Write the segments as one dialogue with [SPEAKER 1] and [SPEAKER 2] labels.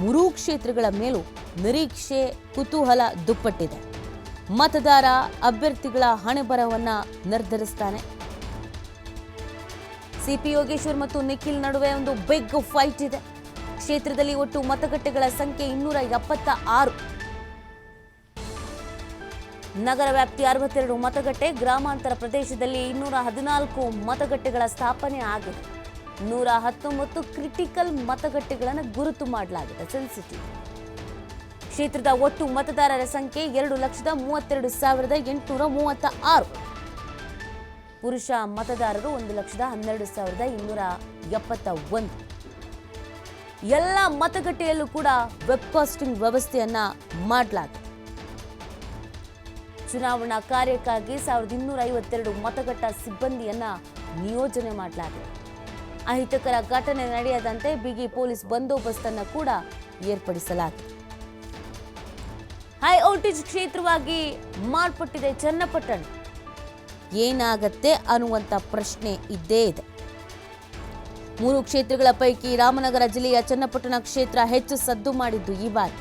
[SPEAKER 1] ಮೂರೂ ಕ್ಷೇತ್ರಗಳ ಮೇಲೂ ನಿರೀಕ್ಷೆ, ಕುತೂಹಲ ದುಪ್ಪಟ್ಟಿದೆ. ಮತದಾರ ಅಭ್ಯರ್ಥಿಗಳ ಹಣೆಬರವನ್ನ ನಿರ್ಧರಿಸ್ತಾನೆ. ಸಿಪಿ ಯೋಗೇಶ್ವರ್ ಮತ್ತು ನಿಖಿಲ್ ನಡುವೆ ಒಂದು ಬಿಗ್ ಫೈಟ್ ಇದೆ. ಕ್ಷೇತ್ರದಲ್ಲಿ ಒಟ್ಟು ಮತಗಟ್ಟೆಗಳ ಸಂಖ್ಯೆ ಇನ್ನೂರ ಎಪ್ಪತ್ತ ಆರು ನಗರ ವ್ಯಾಪ್ತಿ ಅರವತ್ತೆರಡು ಮತಗಟ್ಟೆ, ಗ್ರಾಮಾಂತರ ಪ್ರದೇಶದಲ್ಲಿ ಇನ್ನೂರ ಹದಿನಾಲ್ಕು ಮತಗಟ್ಟೆಗಳ ಸ್ಥಾಪನೆ ಆಗಿದೆ. ನೂರ ಹತ್ತೊಂಬತ್ತು ಕ್ರಿಟಿಕಲ್ ಮತಗಟ್ಟೆಗಳನ್ನು ಗುರುತು ಮಾಡಲಾಗಿದೆ ಸೆನ್ಸಿಟಿವ್ ಕ್ಷೇತ್ರದ ಒಟ್ಟು ಮತದಾರರ ಸಂಖ್ಯೆ ಎರಡು ಲಕ್ಷದ ಮೂವತ್ತೆರಡು ಸಾವಿರದ ಎಂಟುನೂರ ಮೂವತ್ತ ಆರು ಪುರುಷ ಮತದಾರರು ಒಂದು ಲಕ್ಷದ ಹನ್ನೆರಡು ಸಾವಿರದ ಇನ್ನೂರ ಎಪ್ಪತ್ತ ಒಂದು ಎಲ್ಲ ಮತಗಟ್ಟೆಯಲ್ಲೂ ಕೂಡ ವೆಬ್ಕಾಸ್ಟಿಂಗ್ ವ್ಯವಸ್ಥೆಯನ್ನ ಮಾಡಲಾಗಿದೆ. ಚುನಾವಣಾ ಕಾರ್ಯಕ್ಕಾಗಿ ಸಾವಿರದ ಇನ್ನೂರ ಐವತ್ತೆರಡು ಮತಗಟ್ಟ ಸಿಬ್ಬಂದಿಯನ್ನ ನಿಯೋಜನೆ ಮಾಡಲಾಗಿದೆ. ಅಹಿತಕರ ಘಟನೆ ನಡೆಯದಂತೆ ಬಿಗಿ ಪೊಲೀಸ್ ಬಂದೋಬಸ್ತನ್ನು ಕೂಡ ಏರ್ಪಡಿಸಲಾಗಿದೆ. ಹೈ ವೋಲ್ಟೇಜ್ ಕ್ಷೇತ್ರವಾಗಿ ಮಾರ್ಪಟ್ಟಿದೆ ಚನ್ನಪಟ್ಟಣ. ಏನಾಗತ್ತೆ ಅನ್ನುವಂಥ ಪ್ರಶ್ನೆ ಇದ್ದೇ ಇದೆ. ಮೂರು ಕ್ಷೇತ್ರಗಳ ಪೈಕಿ ರಾಮನಗರ ಜಿಲ್ಲೆಯ ಚನ್ನಪಟ್ಟಣ ಕ್ಷೇತ್ರ ಹೆಚ್ಚು ಸದ್ದು ಮಾಡಿದ್ದು ಈ ಬಾರಿ.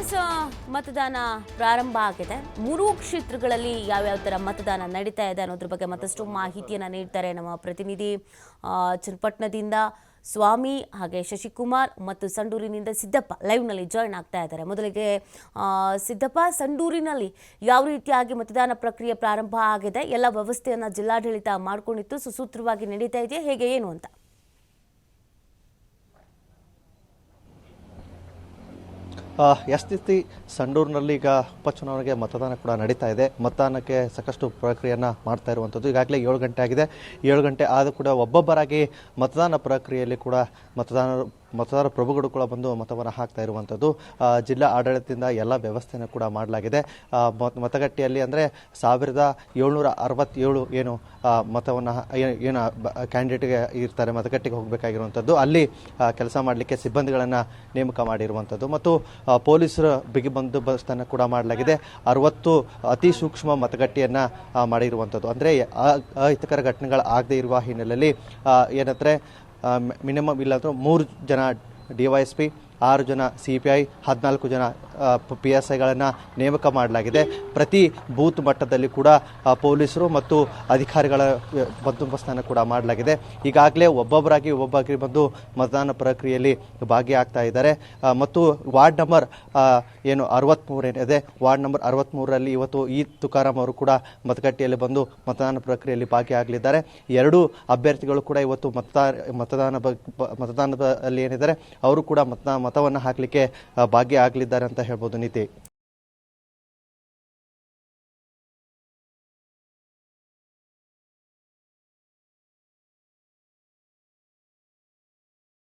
[SPEAKER 1] ಎಸ್, ಮತದಾನ ಪ್ರಾರಂಭ ಆಗಿದೆ. ಮೂರು ಕ್ಷೇತ್ರಗಳಲ್ಲಿ ಯಾವ್ಯಾವ ಥರ ಮತದಾನ ನಡೀತಾ ಇದೆ ಅನ್ನೋದ್ರ ಬಗ್ಗೆ ಮತ್ತಷ್ಟು ಮಾಹಿತಿಯನ್ನು ನೀಡ್ತಾರೆ ನಮ್ಮ ಪ್ರತಿನಿಧಿ ಚನ್ನಪಟ್ಟಣದಿಂದ ಸ್ವಾಮಿ ಹಾಗೆ ಶಶಿಕುಮಾರ್ ಮತ್ತು ಸಂಡೂರಿನಿಂದ ಸಿದ್ದಪ್ಪ ಲೈವ್ನಲ್ಲಿ ಜಾಯ್ನ್ ಆಗ್ತಾ ಇದ್ದಾರೆ. ಮೊದಲಿಗೆ ಸಿದ್ದಪ್ಪ ಸಂಡೂರಿನಲ್ಲಿ ಯಾವ ರೀತಿಯಾಗಿ ಮತದಾನ ಪ್ರಕ್ರಿಯೆ ಪ್ರಾರಂಭ ಆಗಿದೆ? ಎಲ್ಲ ವ್ಯವಸ್ಥೆಯನ್ನು ಜಿಲ್ಲಾಡಳಿತ ಮಾಡ್ಕೊಂಡಿತ್ತು. ಸುಸೂತ್ರವಾಗಿ ನಡೀತಾ ಇದೆಯಾ? ಹೇಗೆ ಏನು ಅಂತ?
[SPEAKER 2] ಎಸ್ ಟಿ ಸಂಡೂರಿನಲ್ಲಿ ಈಗ ಉಪಚುನಾವಣೆಗೆ ಮತದಾನ ಕೂಡ ನಡೀತಾ ಇದೆ. ಮತದಾನಕ್ಕೆ ಸಾಕಷ್ಟು ಪ್ರಕ್ರಿಯೆಯನ್ನು ಮಾಡ್ತಾ ಇರುವಂಥದ್ದು ಈಗಾಗಲೇ ಏಳು ಗಂಟೆ ಆಗಿದೆ. ಏಳು ಗಂಟೆ ಆದರೂ ಕೂಡ ಒಬ್ಬೊಬ್ಬರಾಗಿ ಮತದಾನ ಪ್ರಕ್ರಿಯೆಯಲ್ಲಿ ಕೂಡ ಮತದಾನ ಮತದಾರ ಪ್ರಭುಗಳು ಕೂಡ ಬಂದು ಮತವನ್ನು ಹಾಕ್ತಾ ಇರುವಂಥದ್ದು ಜಿಲ್ಲಾ ಆಡಳಿತದಿಂದ ಎಲ್ಲ ವ್ಯವಸ್ಥೆಯನ್ನು ಕೂಡ ಮಾಡಲಾಗಿದೆ. ಮತಗಟ್ಟೆಯಲ್ಲಿ ಅಂದರೆ ಸಾವಿರದ ಏಳ್ನೂರ ಅರವತ್ತೇಳು ಏನು ಮತವನ್ನು ಏನು ಕ್ಯಾಂಡಿಡೇಟ್ಗೆ ಇರ್ತಾರೆ, ಮತಗಟ್ಟೆಗೆ ಹೋಗಬೇಕಾಗಿರುವಂಥದ್ದು ಅಲ್ಲಿ ಕೆಲಸ ಮಾಡಲಿಕ್ಕೆ ಸಿಬ್ಬಂದಿಗಳನ್ನು ನೇಮಕ ಮಾಡಿರುವಂಥದ್ದು ಮತ್ತು ಪೊಲೀಸರ ಬಿಗಿ ಬಂದೋಬಸ್ತನ್ನು ಕೂಡ ಮಾಡಲಾಗಿದೆ. ಅರವತ್ತು ಅತಿ ಸೂಕ್ಷ್ಮ ಮತಗಟ್ಟೆಯನ್ನು ಮಾಡಿರುವಂಥದ್ದು ಅಂದರೆ ಅಹಿತಕರ ಘಟನೆಗಳು ಆಗದೇ ಇರುವ ಹಿನ್ನೆಲೆಯಲ್ಲಿ ಏನಂದರೆ ಮಿನಿಮಮ್ ಇಲ್ಲಾಂದ್ರೆ ಮೂರು ಜನ ಡಿ ವೈ ಎಸ್ ಪಿ ಆರು ಜನ ಸಿ ಪಿ ಐ ಹದಿನಾಲ್ಕು ಜನ ಪಿ ಎಸ್ ಐಗಳನ್ನು ನೇಮಕ ಮಾಡಲಾಗಿದೆ. ಪ್ರತಿ ಬೂತ್ ಮಟ್ಟದಲ್ಲಿ ಕೂಡ ಪೊಲೀಸರು ಮತ್ತು ಅಧಿಕಾರಿಗಳ ಬಂದೋಬಸ್ತನ್ನು ಕೂಡ ಮಾಡಲಾಗಿದೆ. ಈಗಾಗಲೇ ಒಬ್ಬೊಬ್ಬರಾಗಿ ಒಬ್ಬೊಬ್ಬರಾಗಿ ಬಂದು ಮತದಾನ ಪ್ರಕ್ರಿಯೆಯಲ್ಲಿ ಭಾಗಿಯಾಗ್ತಾ ಇದ್ದಾರೆ. ಮತ್ತು ವಾರ್ಡ್ ನಂಬರ್ ಏನು ಅರವತ್ತ್ಮೂರು ಏನಿದೆ ವಾರ್ಡ್ ನಂಬರ್ ಅರವತ್ತ್ಮೂರರಲ್ಲಿ ಇವತ್ತು ಈ ತುಕಾರಾಮ್ ಅವರು ಕೂಡ ಮತಗಟ್ಟೆಯಲ್ಲಿ ಬಂದು ಮತದಾನ ಪ್ರಕ್ರಿಯೆಯಲ್ಲಿ ಭಾಗಿಯಾಗಲಿದ್ದಾರೆ. ಎರಡೂ ಅಭ್ಯರ್ಥಿಗಳು ಕೂಡ ಇವತ್ತು ಮತದಾನ ಮತದಾನ ಮತದಾನದಲ್ಲಿ ಏನಿದ್ದಾರೆ, ಅವರು ಕೂಡ ಮತ ಮತವನ್ನು ಹಾಕಲಿಕ್ಕೆ ಭಾಗಿಯಾಗಲಿದ್ದಾರೆ ಅಂತ ಹೇಳ್ಬೋದು ನೀತಿ.